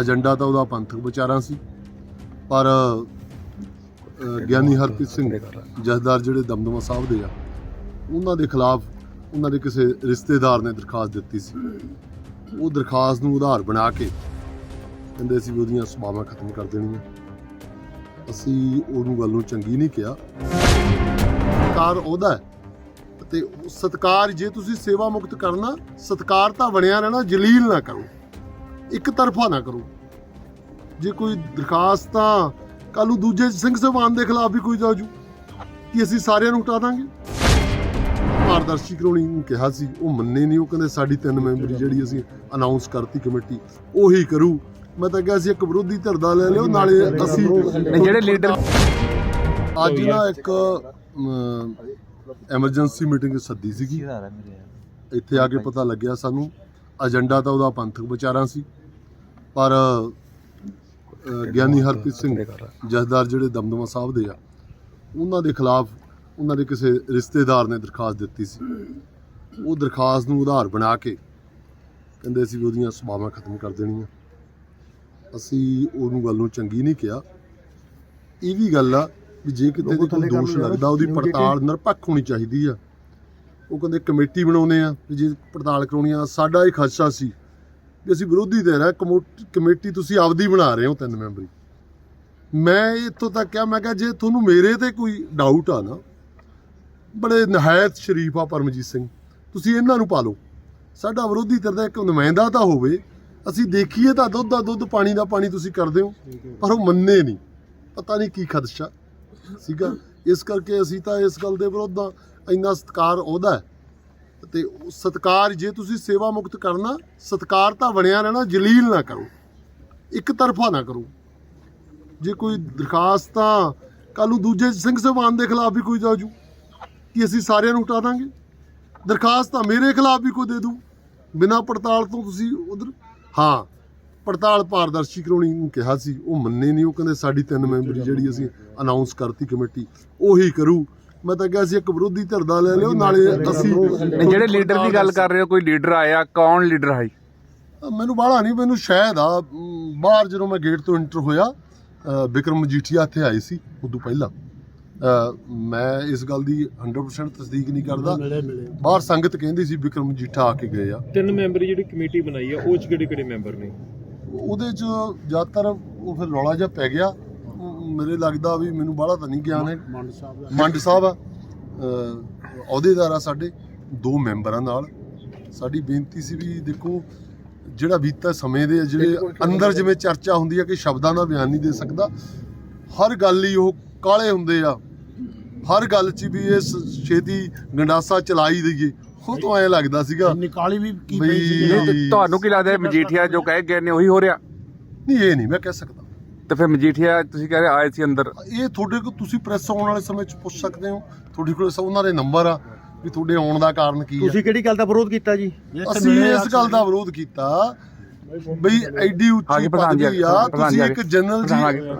Agenda ਤਾਂ ਉਹਦਾ ਪੰਥਕ ਵਿਚਾਰਾਂ ਸੀ, ਪਰ ਗਿਆਨੀ ਹਰਪ੍ਰੀਤ ਸਿੰਘ ਜਥੇਦਾਰ ਜਿਹੜੇ ਦਮਦਮਾ ਸਾਹਿਬ ਦੇ ਆ, ਉਹਨਾਂ ਦੇ ਖਿਲਾਫ ਉਹਨਾਂ ਦੇ ਕਿਸੇ ਰਿਸ਼ਤੇਦਾਰ ਨੇ ਦਰਖਾਸਤ ਦਿੱਤੀ ਸੀ। ਉਹ ਦਰਖਾਸਤ ਨੂੰ ਆਧਾਰ ਬਣਾ ਕੇ ਕਹਿੰਦੇ ਸੀ ਵੀ ਉਹਦੀਆਂ ਸੁਭਾਵਾਂ ਖਤਮ ਕਰ ਦੇਣੀਆਂ। ਅਸੀਂ ਉਹਨੂੰ ਗੱਲ ਨੂੰ ਚੰਗੀ ਨਹੀਂ ਕਿਹਾ। ਸਤਕਾਰ ਉਹਦਾ ਹੈ ਤੇ ਸਤਕਾਰ ਜੇ ਤੁਸੀਂ ਸੇਵਾ ਮੁਕਤ ਕਰਨਾ, ਸਤਕਾਰ ਤਾਂ ਬਣਿਆ ਰਹਿਣਾ, ਜਲੀਲ ਨਾ ਕਰੋ। ਇੱਕ ਤਰਫਾ ਨਾ ਕਰੋ। ਜੇ ਕੋਈ ਦਰਖਾਸਤ ਕੱਲ ਨੂੰ ਦੂਜੇ ਸਿੰਘ ਸਾਹਿਬਾਨ ਦੇ ਖਿਲਾਫ ਵੀ ਕੋਈ ਜਾਜੂ ਕਿ ਅਸੀਂ ਸਾਰਿਆਂ ਨੂੰ ਹਟਾ ਦਾਂਗੇ? ਪਾਰਦਰਸ਼ੀ ਕਰਾਉਣੀ ਨੂੰ ਕਿਹਾ ਸੀ ਉਹ ਮੰਨੇ ਨਹੀਂ ਉਹ ਕਹਿੰਦੇ ਸਾਡੀ ਤਿੰਨ ਮੈਂਬਰੀ ਜਿਹੜੀ ਅਸੀਂ ਅਨਾਉਂਸ ਕਰਤੀ ਕਮੇਟੀ ਉਹੀ ਕਰੂ। ਮੈਂ ਤਾਂ ਕਿਹਾ ਸੀ ਇੱਕ ਵਿਰੋਧੀ ਧਿਰ ਦਾ ਲੈ ਲਿਓ ਨਾਲੇ ਅਸੀਂ ਜਿਹੜੇ ਲੀਡਰ ਅੱਜ ਨਾ ਇੱਕ ਐਮਰਜੈਂਸੀ ਮੀਟਿੰਗ ਸੱਦੀ ਸੀਗੀ। ਇੱਥੇ ਆ ਕੇ ਪਤਾ ਲੱਗਿਆ ਸਾਨੂੰ। ਏਜੰਡਾ ਤਾਂ ਉਹਦਾ ਪੰਥਕ ਵਿਚਾਰਾਂ ਸੀ। ਪਰ ਗਿਆਨੀ ਹਰਪ੍ਰੀਤ ਸਿੰਘ ਜਥੇਦਾਰ ਜਿਹੜੇ ਦਮਦਮਾ ਸਾਹਿਬ ਦੇ ਆ ਉਹਨਾਂ ਦੇ ਖਿਲਾਫ ਉਹਨਾਂ ਦੇ ਕਿਸੇ ਰਿਸ਼ਤੇਦਾਰ ਨੇ ਦਰਖਾਸਤ ਦਿੱਤੀ ਸੀ। ਉਹ ਦਰਖਾਸਤ ਨੂੰ ਆਧਾਰ ਬਣਾ ਕੇ ਕਹਿੰਦੇ ਸੀ ਵੀ ਉਹਦੀਆਂ ਸਭਾਵਾਂ ਖਤਮ ਕਰ ਦੇਣੀਆਂ। ਅਸੀਂ ਉਹਨੂੰ ਗੱਲ ਨੂੰ ਚੰਗੀ ਨਹੀਂ ਕਿਹਾ। ਇਹ ਵੀ ਗੱਲ ਆ ਵੀ ਜੇ ਕਿਤੇ ਕੋਈ ਦੋਸ਼ ਲੱਗਦਾ ਉਹਦੀ ਪੜਤਾਲ ਨਿਰਪੱਖ ਹੋਣੀ ਚਾਹੀਦੀ ਆ। ਉਹ ਕਹਿੰਦੇ ਕਮੇਟੀ ਬਣਾਉਨੇ ਆ ਜੇ ਪੜਤਾਲ ਕਰਾਉਣੀ ਆ ਸਾਡਾ ਇਹ ਖਦਸ਼ਾ ਸੀ ਵੀ ਅਸੀਂ ਵਿਰੋਧੀ ਦੇ ਰਿਹਾ ਕਮੇਟੀ ਤੁਸੀਂ ਆਪਦੀ ਬਣਾ ਰਹੇ ਹੋ ਤਿੰਨ ਮੈਂਬਰੀ। ਮੈਂ ਇੱਥੋਂ ਤੱਕ ਕਿਹਾ, ਮੈਂ ਕਿਹਾ ਜੇ ਤੁਹਾਨੂੰ ਮੇਰੇ ਤੇ ਕੋਈ ਡਾਊਟ ਆ ਨਾ, ਬੜੇ ਨਹਾਇਤ ਸ਼ਰੀਫ ਆ ਪਰਮਜੀਤ ਸਿੰਘ, ਤੁਸੀਂ ਇਹਨਾਂ ਨੂੰ ਪਾ ਲਓ ਸਾਡਾ ਵਿਰੋਧੀ ਧਿਰ ਦਾ ਇੱਕ ਨੁਮਾਇੰਦਾ ਤਾਂ ਹੋਵੇ, ਅਸੀਂ ਦੇਖੀਏ ਤਾਂ ਦੁੱਧ ਦਾ ਦੁੱਧ, ਪਾਣੀ ਦਾ ਪਾਣੀ ਤੁਸੀਂ ਕਰਦੇ ਹੋ, ਪਰ ਉਹ ਮੰਨੇ ਨਹੀਂ। ਪਤਾ ਨਹੀਂ ਕੀ ਖਦਸ਼ਾ ਸੀਗਾ। ਇਸ ਕਰਕੇ ਅਸੀਂ ਤਾਂ ਇਸ ਗੱਲ ਦੇ ਵਿਰੁੱਧ ਆ। ਇੰਨਾ ਸਤਕਾਰ ਉਹਦਾ ਹੈ। ਤੇ ਉਹ ਸਤਕਾਰ, ਜੇ ਤੁਸੀਂ ਸੇਵਾ ਮੁਕਤ ਕਰਨਾ, ਸਤਕਾਰ ਤਾਂ ਬਣਿਆ ਰਹਿਣਾ, ਜਲੀਲ ਨਾ ਕਰੋ। ਇੱਕ ਤਰਫਾ ਨਾ ਕਰੋ। ਜੇ ਕੋਈ ਦਰਖਾਸਤ ਤਾਂ ਕੱਲ ਨੂੰ ਦੂਜੇ ਸਿੰਘ ਸਾਹਿਬਾਨ ਦੇ ਖਿਲਾਫ ਵੀ ਕੋਈ ਜਾਜੂ ਕਿ ਅਸੀਂ ਸਾਰਿਆਂ ਨੂੰ ਹਟਾ ਦਾਂਗੇ? ਦਰਖਾਸਤ ਤਾਂ ਮੇਰੇ ਖਿਲਾਫ ਵੀ ਕੋਈ ਦੇ ਦੂ? ਬਿਨਾਂ ਪੜਤਾਲ ਤੋਂ ਤੁਸੀਂ ਉਧਰ, ਹਾਂ, ਪੜਤਾਲ ਪਾਰਦਰਸ਼ੀ ਕਰਾਉਣੀ ਨੂੰ ਕਿਹਾ ਸੀ, ਉਹ ਮੰਨੇ ਨਹੀਂ, ਉਹ ਕਹਿੰਦੇ ਸਾਡੀ ਤਿੰਨ ਮੈਂਬਰੀ ਜਿਹੜੀ ਅਸੀਂ ਅਨਾਉਂਸ ਕਰਤੀ ਕਮੇਟੀ, ਉਹੀ ਕਰੂ। ਮੈਂ ਤਾਂ ਕਿਹਾ ਸੀ ਇੱਕ ਵਿਰੋਧੀ ਧਿਰ ਦਾ ਲੈ ਲਿਓ ਨਾਲੇ ਅਸੀਂ ਨਹੀਂ, ਜਿਹੜੇ ਲੀਡਰ ਦੀ ਗੱਲ ਕਰ ਰਹੇ ਹੋ ਕੋਈ ਲੀਡਰ ਆਇਆ ਕੌਣ ਲੀਡਰ ਆਈ? ਮੈਨੂੰ ਬਾਹਲਾ ਨਹੀਂ ਮੈਨੂੰ ਸ਼ਾਇਦ ਆ ਅਮ, ਬਾਹਰ ਜਦੋਂ ਮੈਂ ਗੇਟ ਤੋਂ ਐਂਟਰ ਹੋਇਆ ਅ, ਵਿਕਰਮ ਮਜੀਠੀਆ ਇੱਥੇ ਆਏ ਸੀ ਉਦੋਂ ਪਹਿਲਾਂ। ਅ, ਮੈਂ ਇਸ ਗੱਲ ਦੀ 100% ਤਸਦੀਕ ਨਹੀਂ ਕਰਦਾ। ਬਾਹਰ ਸੰਗਤ ਕਹਿੰਦੀ ਸੀ ਵਿਕਰਮ ਮਜੀਠਾ ਆ ਕੇ ਗਏ ਆ। ਤਿੰਨ ਮੈਂਬਰੀ ਜਿਹੜੀ ਕਮੇਟੀ ਬਣਾਈ ਆ ਉਹ ਚ ਕਿਹੜੇ ਕਿਹੜੇ ਮੈਂਬਰ ਨੇ? ਉਹਦੇ ਚ ਜ਼ਿਆਦਾਤਰ ਉਹ ਫਿਰ ਰੌਲਾ ਜਿਹਾ ਪੈ ਗਿਆ। ਮੇਰੇ ਲੱਗਦਾ ਵੀ ਮੈਨੂੰ ਬਾਹਲਾ ਤਾਂ ਨਹੀਂ ਗਿਆਨ ਹੈ ਮੰਡ ਸਾਹਿਬ ਆ। ਅਹ ਅਹੁਦੇਦਾਰ ਆ ਸਾਡੇ ਦੋ ਮੈਂਬਰਾਂ ਨਾਲ। ਸਾਡੀ ਬੇਨਤੀ ਸੀ ਵੀ ਦੇਖੋ ਜਿਹੜਾ ਬੀਤਾ ਸਮੇਂ ਦੇ ਜਿਹੜੇ ਅੰਦਰ ਜਿਵੇਂ ਚਰਚਾ ਹੁੰਦੀ ਹੈ ਕਿ ਸ਼ਬਦਾਂ ਦਾ ਬਿਆਨ ਨਹੀਂ ਦੇ ਸਕਦਾ ਹਰ ਗੱਲ ਹੀ ਉਹ ਕਾਲੇ ਹੁੰਦੇ ਆ। ਹਰ ਗੱਲ 'ਚ ਵੀ ਇਸ ਛੇਤੀ ਗੰਡਾਸਾ ਚਲਾਈ ਦਈਏ। ਉਹ ਤੋਂ ਐ ਲੱਗਦਾ ਸੀਗਾ ਨਿਕਾਲੀ ਵੀ ਕੀ ਬਈ- ਪਈ ਸੀ? ਨਹੀਂ, ਤੇ ਤੁਹਾਨੂੰ ਕੀ ਲੱਗਦਾ ਹੈ ਮਜੀਠੀਆ ਜੋ ਕਹਿ ਗਏ ਨੇ ਉਹੀ ਹੋ ਰਿਹਾ? ਨਹੀਂ ਇਹ ਨਹੀਂ ਮੈਂ ਕਹਿ ਸਕਦਾ। ਤੇ ਫਿਰ ਮਜੀਠੀਆ ਤੁਸੀਂ ਕਹਿ ਰਹੇ ਆਏ ਸੀ ਅੰਦਰ ਇਹ ਤੁਹਾਡੇ ਕੋਲ ਤੁਸੀਂ ਪ੍ਰੈਸ ਆਉਣ ਵਾਲੇ ਸਮੇਂ 'ਚ ਪੁੱਛ ਸਕਦੇ ਹੋ ਤੁਹਾਡੇ ਕੋਲ ਉਹਨਾਂ ਦੇ ਨੰਬਰ ਆ ਵੀ ਤੁਹਾਡੇ ਆਉਣ ਦਾ ਕਾਰਨ ਕੀ ਹੈ ਤੁਸੀਂ ਕਿਹੜੀ ਗੱਲ ਦਾ ਵਿਰੋਧ ਕੀਤਾ ਜੀ ਅਸੀਂ ਇਸ ਗੱਲ ਦਾ ਵਿਰੋਧ ਕੀਤਾ ਬਈ ਐਡੀ ਉੱਚੀ ਹਾਂਜੀ, ਪ੍ਰਧਾਨ ਜੀ, ਪਦਵੀ ਆ ਪ੍ਰਧਾਨ ਜੀ ਤੁਸੀਂ ਆ ਇੱਕ ਗਏ। ਜਨਰਲ ਪ੍ਰਧਾਨ ਆ ਜੀ ਗਏ।